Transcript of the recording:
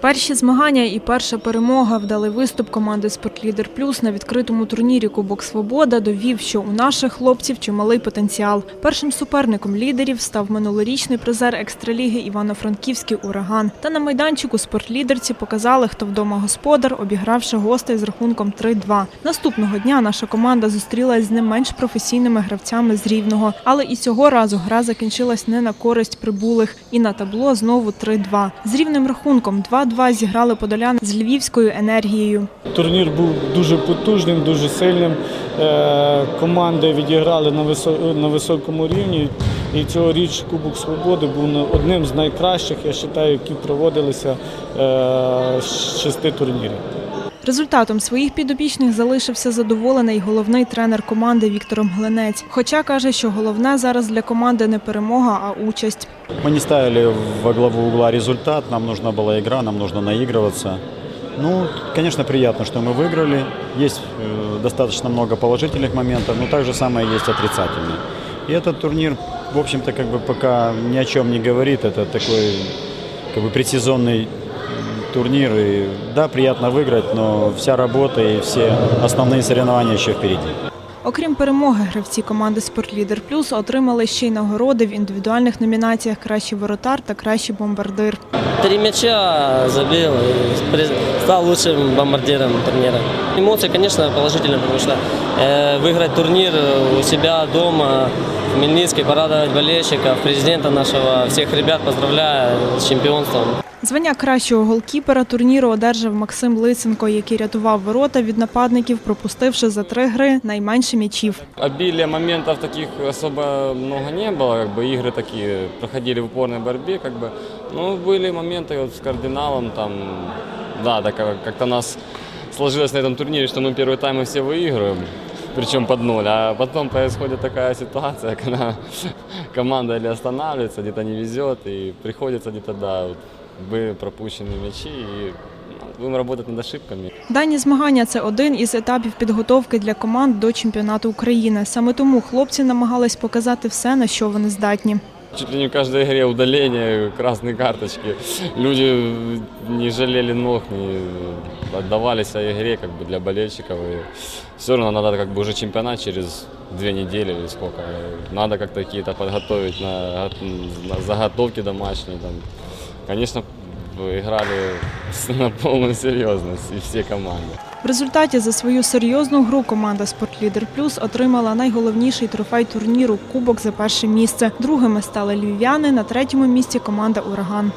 Перші змагання і перша перемога вдалий виступ команди «Спортлідер Плюс» на відкритому турнірі Кубок Свобода довів, що у наших хлопців чималий потенціал. Першим суперником лідерів став минулорічний призер екстраліги Івано-Франківський ураган. Та на майданчику спортлідерці показали, хто вдома господар, обігравши гостей з рахунком 3-2. Наступного дня наша команда зустрілась з не менш професійними гравцями з Рівного. Але і цього разу гра закінчилась не на користь прибулих. І на табло знову 3-2. З рівним рахунком 2-2 зіграли подоляни з львівською енергією. Турнір був дуже потужним, дуже сильним. Е, Команди відіграли на високому рівні. І цьогоріч Кубок Свободи був одним з найкращих, я вважаю, які проводилися е, з шести турнірів. Результатом своїх підопічних залишився задоволений головний тренер команди Віктор Мглинець. Хоча каже, що головне зараз для команди не перемога, а участь. Мы не ставили во главу угла результат, нам нужна была игра, нам нужно наигрываться. Ну, конечно, приятно, что мы выиграли. Есть э, достаточно много положительных моментов, но также самое есть отрицательные. И этот турнир, в общем-то, как бы пока ни о чем не говорит. Это такой как бы предсезонный м, турнир. И да, приятно выиграть, но вся работа и все основные соревнования еще впереди. Окрім перемоги, гравці команди «Спортлідер Плюс» отримали ще й нагороди в індивідуальних номінаціях Кращий воротар та кращий бомбардир. Три мяча забил и при- стал лучшим бомбардиром турнира. Эмоции, конечно, положительные, потому что э, выиграть турнир у себя дома, в Хмельницкий, порадовать болельщиков, президента нашего, всех ребят поздравляю с чемпионством. Звання кращого голкіпера турніру одержав Максим Лисенко, який рятував ворота від нападників, пропустивши за три гри найменше м'ячів. Обилия моментов таких особо много не было, как бы игры такие проходили в упорной борьбе, как бы. Ну, были моменты вот с кардиналом, там, да, так как- как-то нас сложилось на этом турнире, что мы первый тайм мы все выигрываем, причем под ноль, а потом происходит такая ситуация, когда команда или останавливается, где-то не везет, и приходится где-то, да, вот, были пропущены мячи, и ну, будем работать над ошибками. Дані змагання це один із етапів підготовки для команд до чемпіонату України. Саме тому хлопці намагались показати все, на що вони здатні. Чуть ли не в каждой игре удаление, красные карточки. Люди не жалели ног, не отдавали своей игре как бы для болельщиков. И все равно надо как бы уже чемпионат через две недели или сколько. Надо как-то какие-то подготовить на, на заготовки домашние. Там. Конечно, играли на полную серьезность и все команды. В результаті за свою серйозну гру команда «Спортлідер Плюс» отримала найголовніший трофей турніру – кубок за перше місце. Другими стали львів'яни, на третьому місці команда «Ураган».